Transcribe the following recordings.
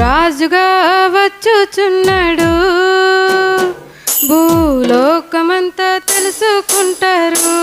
రాజుగా వచ్చుచున్నాడు భూలోకమంతా తెలుసుకుంటారు.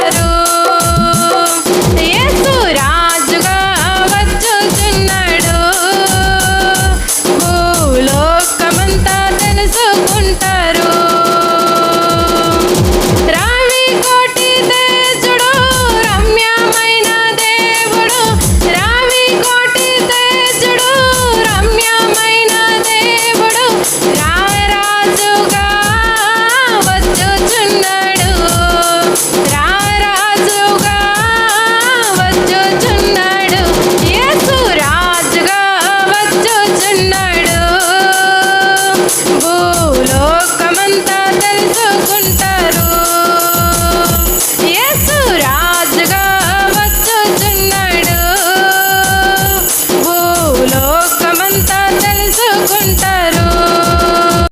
ಕರು